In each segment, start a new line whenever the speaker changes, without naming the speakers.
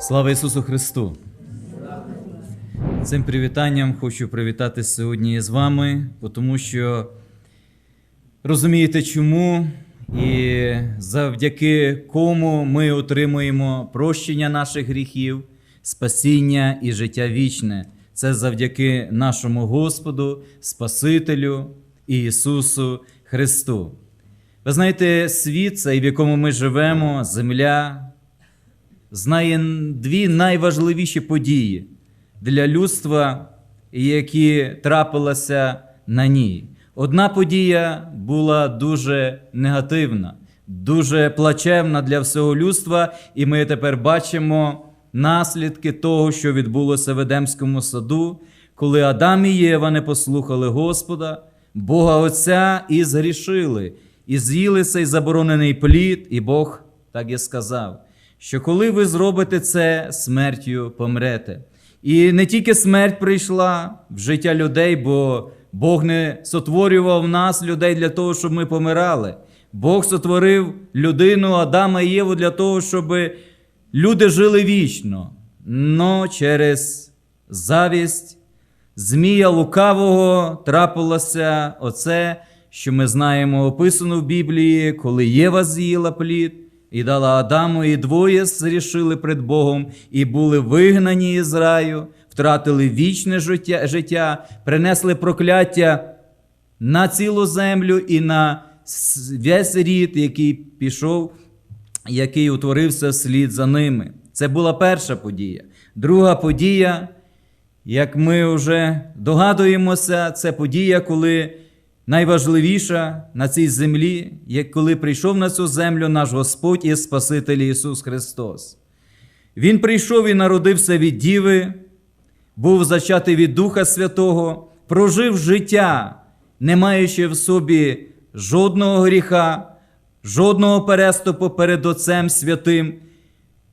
Слава Ісусу Христу! Цим привітанням хочу привітати сьогодні з вами, тому що розумієте чому і завдяки кому ми отримуємо прощення наших гріхів, спасіння і життя вічне. Це завдяки нашому Господу, Спасителю Ісусу Христу. Ви знаєте, світ, цей, в якому ми живемо, земля, знає дві найважливіші події для людства, які трапилися на ній. Одна подія була дуже негативна, дуже плачевна для всього людства, і ми тепер бачимо наслідки того, що відбулося в Едемському саду, коли Адам і Єва не послухали Господа, Бога Отця і згрішили, і з'їли цей заборонений плід, і Бог так і сказав що коли ви зробите це, смертю помрете. І не тільки смерть прийшла в життя людей, бо Бог не сотворював нас, людей, для того, щоб ми помирали. Бог сотворив людину, Адама і Єву для того, щоб люди жили вічно. Но через завість Змія лукавого трапилося оце, що ми знаємо описано в Біблії, коли Єва з'їла плід. І дала Адаму, і двоє зрішили пред Богом, і були вигнані із раю, втратили вічне життя, життя, принесли прокляття на цілу землю і на весь рід, який пішов, який утворився вслід за ними. Це була перша подія. Друга подія, як ми вже догадуємося, це подія, коли найважливіша на цій землі, як коли прийшов на цю землю наш Господь і Спаситель Ісус Христос. Він прийшов і народився від Діви, був зачатий від Духа Святого, прожив життя, не маючи в собі жодного гріха, жодного переступу перед Отцем Святим,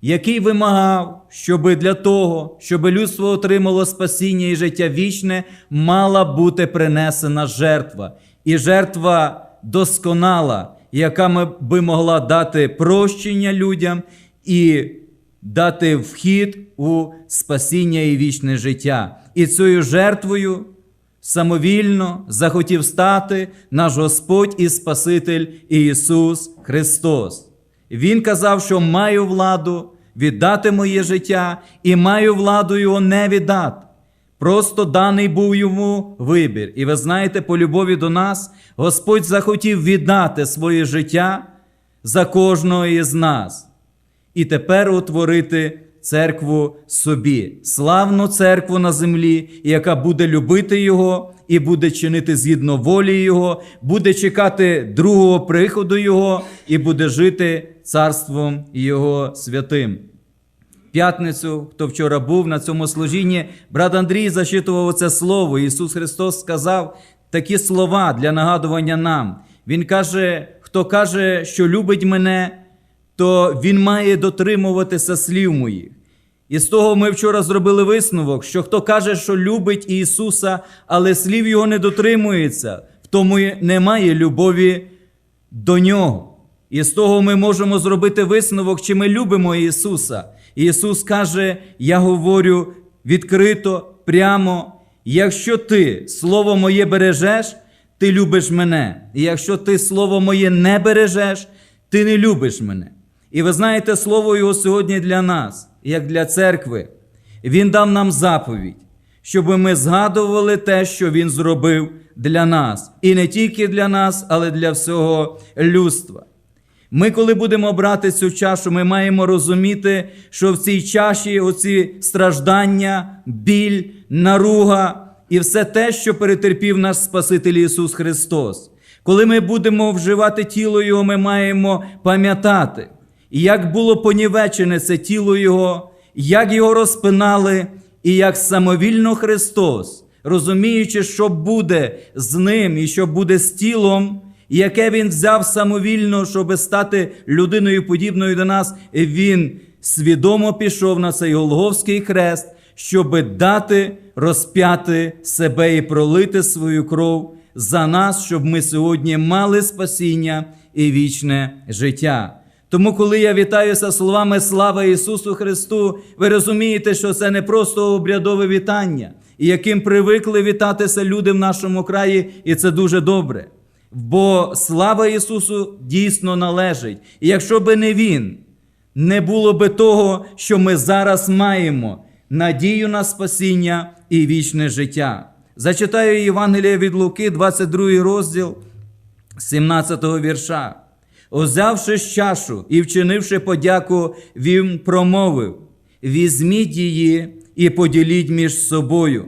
який вимагав, щоб для того, щоб людство отримало спасіння і життя вічне, мала бути принесена жертва. І жертва досконала, яка би могла дати прощення людям і дати вхід у спасіння і вічне життя. І цією жертвою самовільно захотів стати наш Господь і Спаситель Ісус Христос. Він казав, що маю владу віддати моє життя і маю владу його не віддати. Просто даний був йому вибір. І ви знаєте, по любові до нас Господь захотів віддати своє життя за кожного із нас. І тепер утворити церкву собі, славну церкву на землі, яка буде любити Його і буде чинити згідно волі Його, буде чекати другого приходу Його і буде жити царством Його святим. П'ятницю, хто вчора був на цьому служінні, брат Андрій зачитував це слово. Ісус Христос сказав такі слова для нагадування нам. Він каже: хто каже, що любить мене, то він має дотримуватися слів моїх. І з того ми вчора зробили висновок, що хто каже, що любить Ісуса, але слів Його не дотримується, в тому немає любові до Нього. І з того ми можемо зробити висновок, чи ми любимо Ісуса. Ісус каже: Я говорю відкрито, прямо, якщо ти Слово моє бережеш, ти любиш мене. І якщо ти Слово моє не бережеш, ти не любиш мене. І ви знаєте, Слово Його сьогодні для нас, як для церкви. Він дав нам заповідь, щоб ми згадували те, що Він зробив для нас. І не тільки для нас, але для всього людства. Ми, коли будемо брати цю чашу, ми маємо розуміти, що в цій чаші оці страждання, біль, наруга і все те, що перетерпів наш Спаситель Ісус Христос. Коли ми будемо вживати тіло Його, ми маємо пам'ятати, як було понівечене це тіло Його, як його розпинали, і як самовільно Христос, розуміючи, що буде з ним і що буде з тілом яке він взяв самовільно, щоб стати людиною подібною до нас, він свідомо пішов на цей Голговський хрест, щоб дати розп'яти себе і пролити свою кров за нас, щоб ми сьогодні мали спасіння і вічне життя. Тому, коли я вітаюся словами Слава Ісусу Христу, ви розумієте, що це не просто обрядове вітання, яким привикли вітатися люди в нашому краї, і це дуже добре. Бо слава Ісусу дійсно належить. І якщо би не Він, не було би того, що ми зараз маємо надію на спасіння і вічне життя. Зачитаю Євангеліє від Луки, 22 розділ 17 вірша. Узявши чашу і вчинивши подяку, він промовив: Візьміть її і поділіть між собою.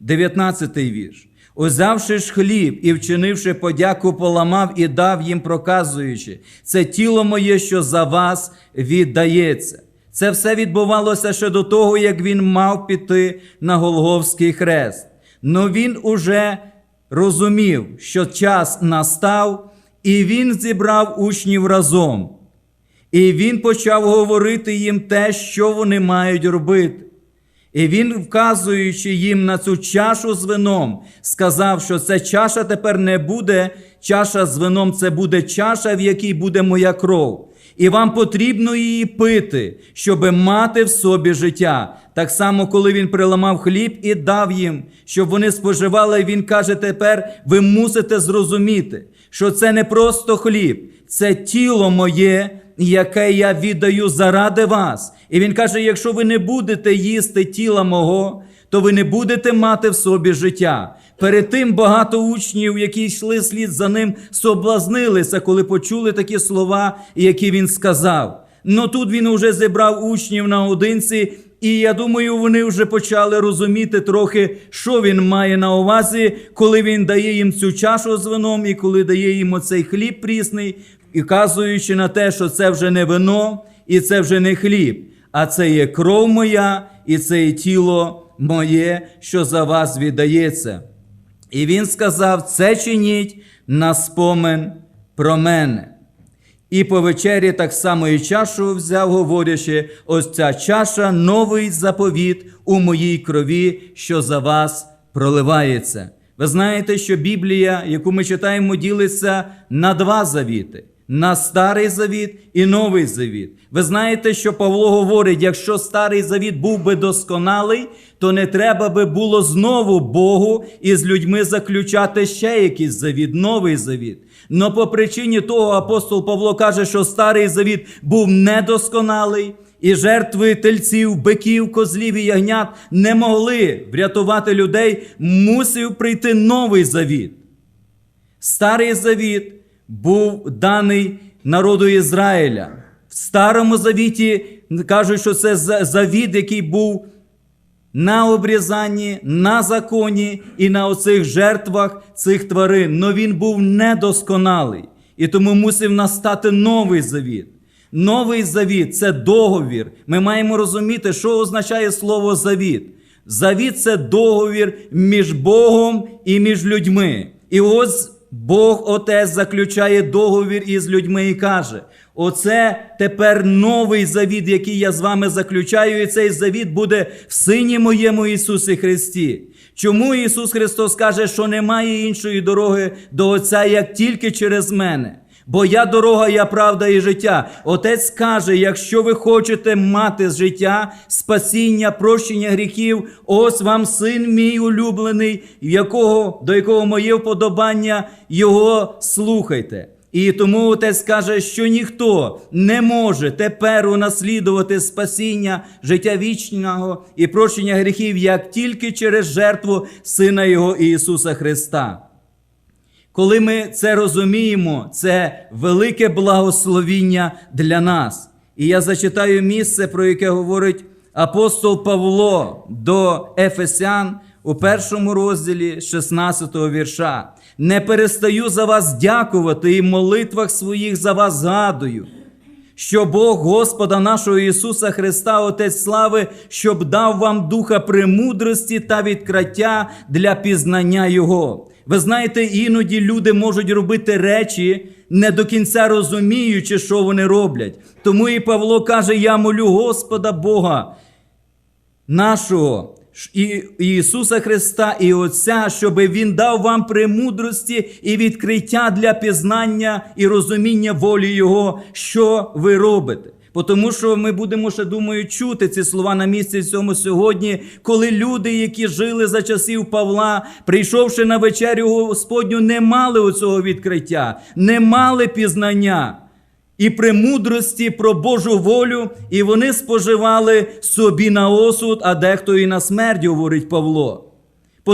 19 вірш. Узявши ж хліб і вчинивши подяку, поламав і дав їм, проказуючи, це тіло моє, що за вас віддається. Це все відбувалося ще до того, як він мав піти на Голговський хрест. Но він уже розумів, що час настав, і він зібрав учнів разом. І він почав говорити їм те, що вони мають робити. І він, вказуючи їм на цю чашу з вином, сказав, що ця чаша тепер не буде чаша з вином, це буде чаша, в якій буде моя кров. І вам потрібно її пити, щоб мати в собі життя. Так само, коли він приламав хліб і дав їм, щоб вони споживали, він каже: тепер ви мусите зрозуміти, що це не просто хліб, це тіло моє, яке я віддаю заради вас. І він каже: якщо ви не будете їсти тіла мого, то ви не будете мати в собі життя. Перед тим багато учнів, які йшли слід за ним, соблазнилися, коли почули такі слова, які він сказав. Ну тут він уже зібрав учнів наодинці, і я думаю, вони вже почали розуміти трохи, що він має на увазі, коли він дає їм цю чашу з вином, і коли дає їм оцей хліб прісний, і казуючи на те, що це вже не вино, і це вже не хліб, а це є кров моя, і це є тіло моє, що за вас віддається. І він сказав: це чиніть на спомин про мене. І по вечері так само і чашу взяв, говорячи, ось ця чаша новий заповіт у моїй крові, що за вас проливається. Ви знаєте, що Біблія, яку ми читаємо, ділиться на два завіти. На старий завіт і новий завіт. Ви знаєте, що Павло говорить: якщо старий завіт був би досконалий, то не треба би було знову Богу із людьми заключати ще якийсь завіт, новий завіт. Но по причині того апостол Павло каже, що старий завіт був недосконалий, і жертви тельців, биків, козлів і ягнят не могли врятувати людей, мусив прийти новий завіт. Старий завіт був даний народу Ізраїля. В Старому завіті кажуть, що це завіт, який був на обрізанні, на законі і на оцих жертвах цих тварин. Но він був недосконалий. І тому мусив настати новий завіт. Новий завіт це договір. Ми маємо розуміти, що означає слово завіт. Завіт це договір між Богом і між людьми. І ось Бог Отець заключає договір із людьми і каже: Оце тепер новий завіт, який я з вами заключаю, і цей завіт буде в Сині моєму Ісусі Христі. Чому Ісус Христос каже, що немає іншої дороги до Отця, як тільки через мене? Бо я дорога, я правда і життя. Отець каже: якщо ви хочете мати життя, спасіння, прощення гріхів, ось вам син мій улюблений, якого, до якого моє вподобання, його слухайте. І тому отець каже, що ніхто не може тепер унаслідувати спасіння життя вічного і прощення гріхів, як тільки через жертву Сина Його Ісуса Христа. Коли ми це розуміємо, це велике благословіння для нас. І я зачитаю місце, про яке говорить апостол Павло до Ефесян у першому розділі 16 го вірша. Не перестаю за вас дякувати і в молитвах своїх за вас згадую, що Бог Господа нашого Ісуса Христа, Отець слави, щоб дав вам духа премудрості та відкриття для пізнання Його. Ви знаєте, іноді люди можуть робити речі, не до кінця розуміючи, що вони роблять. Тому і Павло каже: Я молю Господа Бога нашого, і Ісуса Христа і Отця, щоб Він дав вам премудрості і відкриття для пізнання і розуміння волі Його, що ви робите. Тому що ми будемо ще думаю чути ці слова на місці цьому сьогодні, коли люди, які жили за часів Павла, прийшовши на вечерю Господню, не мали оцього відкриття, не мали пізнання і премудрості про Божу волю, і вони споживали собі на осуд, а дехто і на смерть, говорить Павло.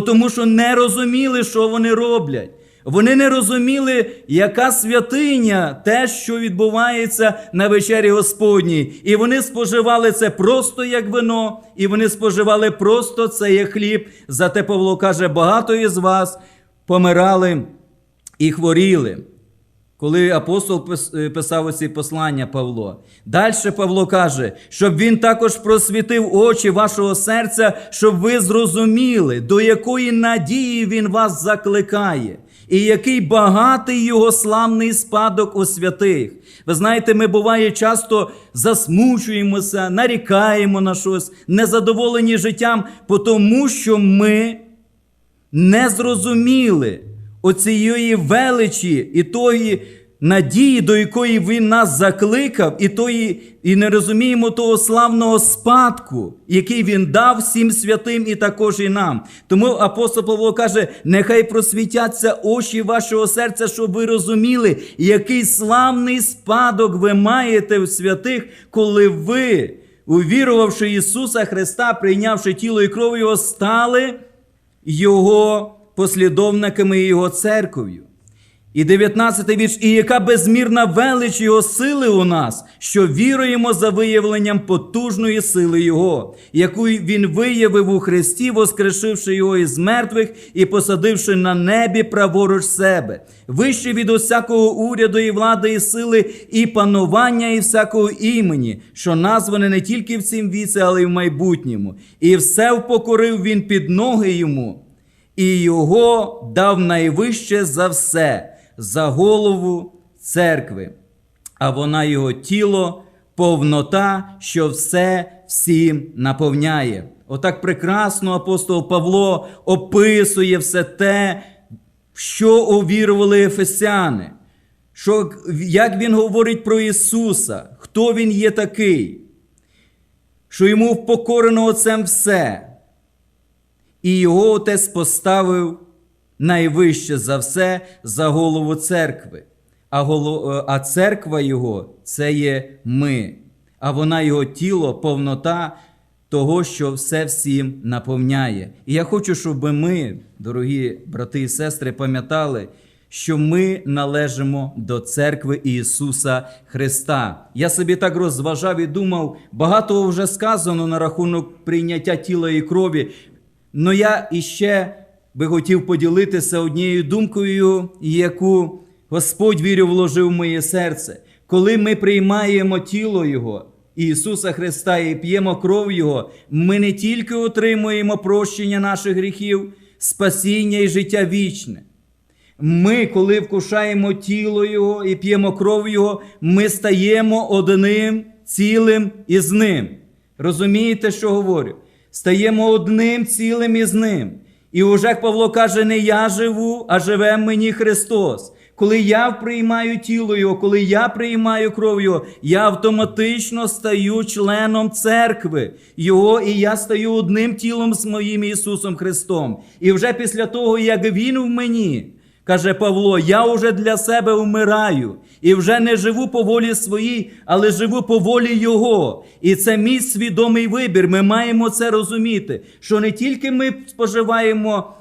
Тому що не розуміли, що вони роблять. Вони не розуміли, яка святиня те, що відбувається на вечері Господній. І вони споживали це просто як вино, і вони споживали просто це як хліб. Зате Павло каже, багато із вас помирали і хворіли. Коли апостол е, писав оці послання Павло. Далі Павло каже, щоб він також просвітив очі вашого серця, щоб ви зрозуміли, до якої надії він вас закликає, і який багатий його славний спадок у святих. Ви знаєте, ми буває часто засмучуємося, нарікаємо на щось, незадоволені життям, тому що ми не зрозуміли оцієї величі і тої надії, до якої він нас закликав, і тої, і не розуміємо того славного спадку, який він дав всім святим і також і нам. Тому апостол Павло каже: нехай просвітяться очі вашого серця, щоб ви розуміли, який славний спадок ви маєте в святих, коли ви, увірувавши Ісуса Христа, прийнявши тіло і кров Його, стали його послідовниками і його церков'ю. І 19 вірш, і яка безмірна велич його сили у нас, що віруємо за виявленням потужної сили Його, яку він виявив у Христі, воскрешивши його із мертвих і посадивши на небі праворуч себе, вище від усякого уряду і влади, і сили, і панування, і всякого імені, що назване не тільки в цім віці, але й в майбутньому. І все впокорив він під ноги йому і його дав найвище за все, за голову церкви, а вона його тіло, повнота, що все всім наповняє. Отак прекрасно апостол Павло описує все те, що увірували ефесяни. Що, як він говорить про Ісуса, хто Він є такий, що йому впокорено Отцем все. І його отець поставив найвище за все за голову церкви. А, голо... а церква його це є ми, а вона його тіло, повнота того, що все всім наповняє. І я хочу, щоб ми, дорогі брати і сестри, пам'ятали, що ми належимо до церкви Ісуса Христа. Я собі так розважав і думав, багато вже сказано на рахунок прийняття тіла і крові. Но я іще би хотів поділитися однією думкою, яку Господь вірю вложив в моє серце. Коли ми приймаємо тіло Його, Ісуса Христа і п'ємо кров Його, ми не тільки отримуємо прощення наших гріхів, спасіння і життя вічне. Ми, коли вкушаємо тіло Його і п'ємо кров Його, ми стаємо одним цілим із Ним. Розумієте, що говорю? Стаємо одним цілим із Ним. І уже Павло каже, не я живу, а живе мені Христос. Коли я приймаю тіло Його, коли я приймаю кров Його, я автоматично стаю членом церкви Його, і я стаю одним тілом з моїм Ісусом Христом. І вже після того, як Він в мені, Каже Павло, я уже для себе вмираю і вже не живу по волі своїй, але живу по волі Його. І це мій свідомий вибір. Ми маємо це розуміти, що не тільки ми споживаємо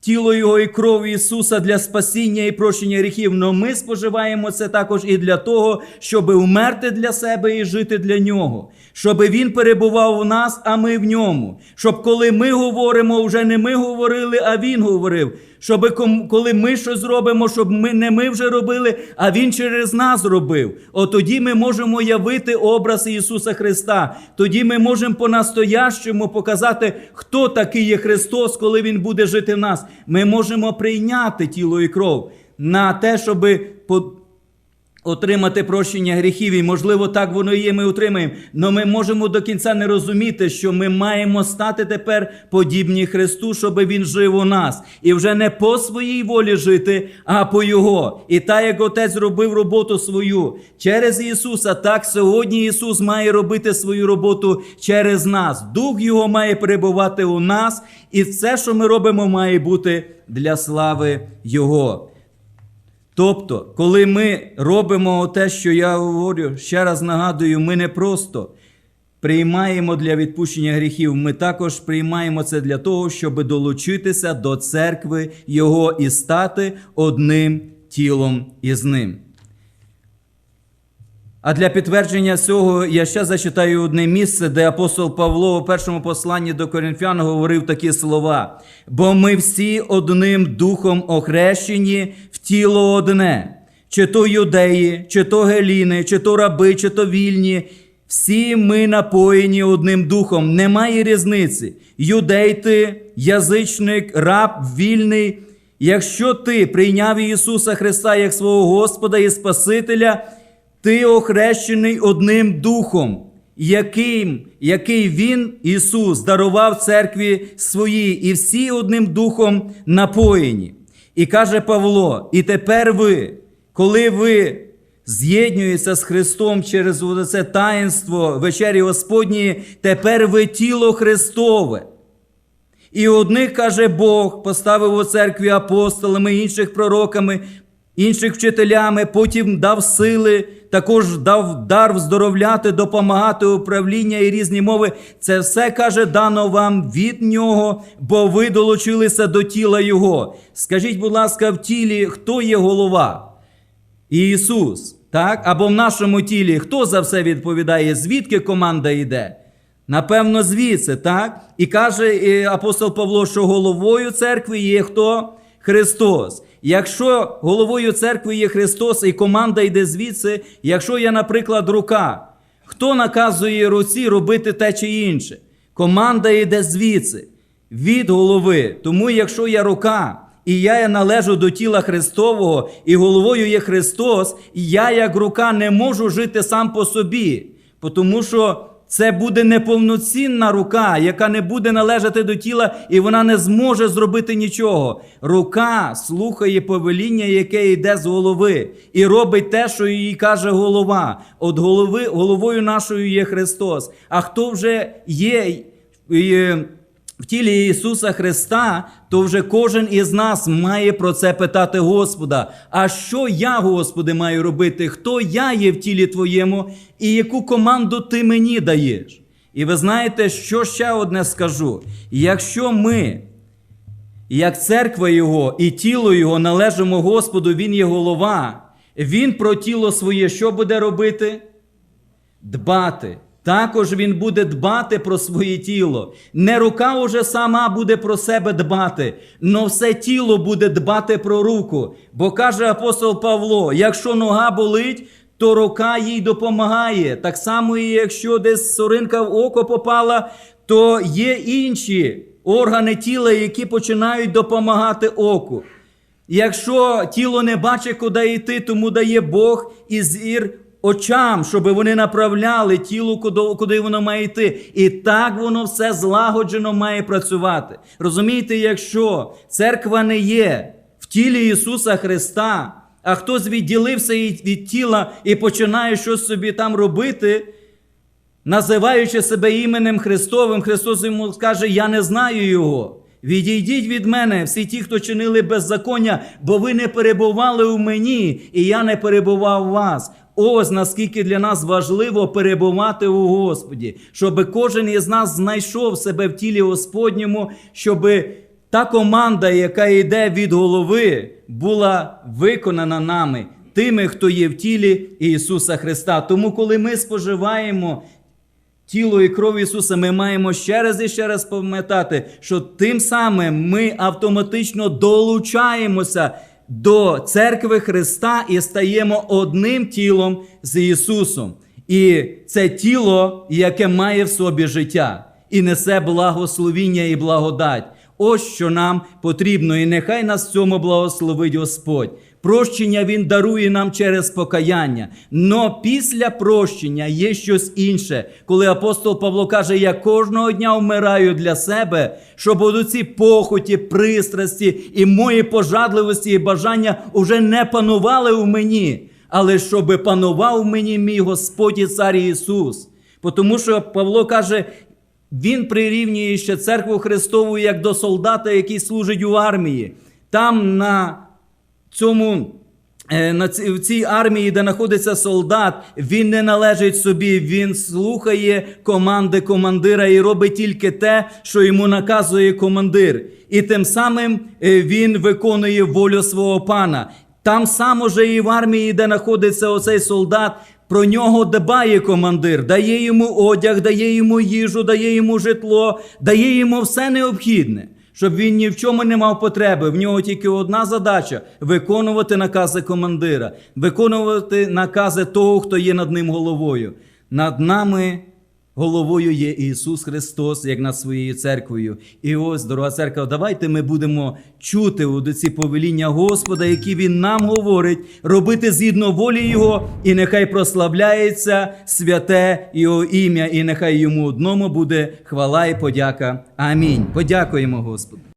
тіло Його і кров Ісуса для спасіння і прощення гріхів, але ми споживаємо це також і для того, щоб умерти для себе і жити для Нього. Щоб Він перебував в нас, а ми в ньому. Щоб коли ми говоримо, вже не ми говорили, а Він говорив. Щоб коли ми щось зробимо, щоб ми не ми вже робили, а Він через нас робив. От тоді ми можемо явити образ Ісуса Христа. Тоді ми можемо по-настоящому показати, хто такий є Христос, коли Він буде жити в нас. Ми можемо прийняти тіло і кров на те, щоб отримати прощення гріхів, і можливо, так воно і є, ми отримаємо. Але ми можемо до кінця не розуміти, що ми маємо стати тепер подібні Христу, щоб Він жив у нас. І вже не по своїй волі жити, а по Його. І так, як Отець зробив роботу свою через Ісуса, так сьогодні Ісус має робити свою роботу через нас. Дух Його має перебувати у нас, і все, що ми робимо, має бути для слави Його. Тобто, коли ми робимо те, що я говорю, ще раз нагадую, ми не просто приймаємо для відпущення гріхів, ми також приймаємо це для того, щоб долучитися до церкви Його і стати одним тілом із ним. А для підтвердження цього я ще зачитаю одне місце, де апостол Павло у першому посланні до Коринфян говорив такі слова: бо ми всі одним духом охрещені в тіло одне, чи то юдеї, чи то геліни, чи то раби, чи то вільні. Всі ми напоєні одним духом, немає різниці. Юдей ти, язичник, раб, вільний. Якщо ти прийняв Ісуса Христа як свого Господа і Спасителя, ти охрещений одним духом, яким, який Він, Ісус, дарував церкві своїй, і всі одним духом напоєні. І каже Павло: і тепер ви, коли ви з'єднуєтеся з Христом через це таїнство вечері Господньої, тепер ви тіло Христове. І одних, каже Бог, поставив у церкві апостолами, інших пророками, інших вчителями, потім дав сили, також дав дар вздоровляти, допомагати управління і різні мови. Це все каже, дано вам від нього, бо ви долучилися до тіла Його. Скажіть, будь ласка, в тілі хто є голова? Ісус. Так? Або в нашому тілі хто за все відповідає, звідки команда йде? Напевно, звідси, так? І каже апостол Павло, що головою церкви є хто? Христос. Якщо головою церкви є Христос і команда йде звідси, якщо я, наприклад, рука, хто наказує руці робити те чи інше? Команда йде звідси, від голови. Тому, якщо я рука, і я належу до тіла Христового, і головою є Христос, і я, як рука, не можу жити сам по собі, тому що це буде неповноцінна рука, яка не буде належати до тіла, і вона не зможе зробити нічого. Рука слухає повеління, яке йде з голови, і робить те, що їй каже голова. От голови, головою нашою є Христос. А хто вже є? В тілі Ісуса Христа, то вже кожен із нас має про це питати Господа. А що я, Господи, маю робити? Хто я є в тілі Твоєму і яку команду Ти мені даєш? І ви знаєте, що ще одне скажу: якщо ми, як церква Його і тіло Його належимо Господу, Він є голова, Він про тіло своє що буде робити? Дбати. Також він буде дбати про своє тіло. Не рука уже сама буде про себе дбати, но все тіло буде дбати про руку. Бо каже апостол Павло: якщо нога болить, то рука їй допомагає. Так само, і якщо десь соринка в око попала, то є інші органи тіла, які починають допомагати оку. Якщо тіло не бачить, куди йти, тому дає Бог і зір очам, щоб вони направляли тіло, куди, воно має йти. І так воно все злагоджено має працювати. Розумієте, якщо церква не є в тілі Ісуса Христа, а хтось відділився від тіла і починає щось собі там робити, називаючи себе іменем Христовим, Христос йому скаже: Я не знаю Його. Відійдіть від мене, всі ті, хто чинили беззаконня, бо ви не перебували у мені, і я не перебував у вас. Ось наскільки для нас важливо перебувати у Господі, щоб кожен із нас знайшов себе в тілі Господньому, щоб та команда, яка йде від голови, була виконана нами, тими, хто є в тілі Ісуса Христа. Тому, коли ми споживаємо тіло і кров Ісуса, ми маємо ще раз і ще раз пам'ятати, що тим самим ми автоматично долучаємося до церкви Христа і стаємо одним тілом з Ісусом. І це тіло, яке має в собі життя, і несе благословіння і благодать. Ось що нам потрібно, і нехай нас в цьому благословить Господь. Прощення Він дарує нам через покаяння. Но після прощення є щось інше, коли апостол Павло каже: Я кожного дня вмираю для себе, щоб оці похоті, пристрасті і мої пожадливості і бажання уже не панували в мені, але щоб панував в мені мій Господь і Цар Ісус. Тому що Павло каже, він прирівнює ще церкву Христову як до солдата, який служить у армії. Там на цьому. е, в цій армії, де знаходиться солдат, він не належить собі, він слухає команди командира і робить тільки те, що йому наказує командир. І тим самим е, він виконує волю свого пана. Там само же і в армії, де знаходиться оцей солдат, про нього дбає командир, дає йому одяг, дає йому їжу, дає йому житло, дає йому все необхідне, щоб він ні в чому не мав потреби. В нього тільки одна задача виконувати накази командира, виконувати накази того, хто є над ним головою. Над нами головою є Ісус Христос, як над своєю церквою. І ось, дорога церква, давайте ми будемо чути у ці повеління Господа, які Він нам говорить, робити згідно волі Його, і нехай прославляється святе Його ім'я, і нехай йому одному буде хвала і подяка. Амінь. Подякуємо Господу.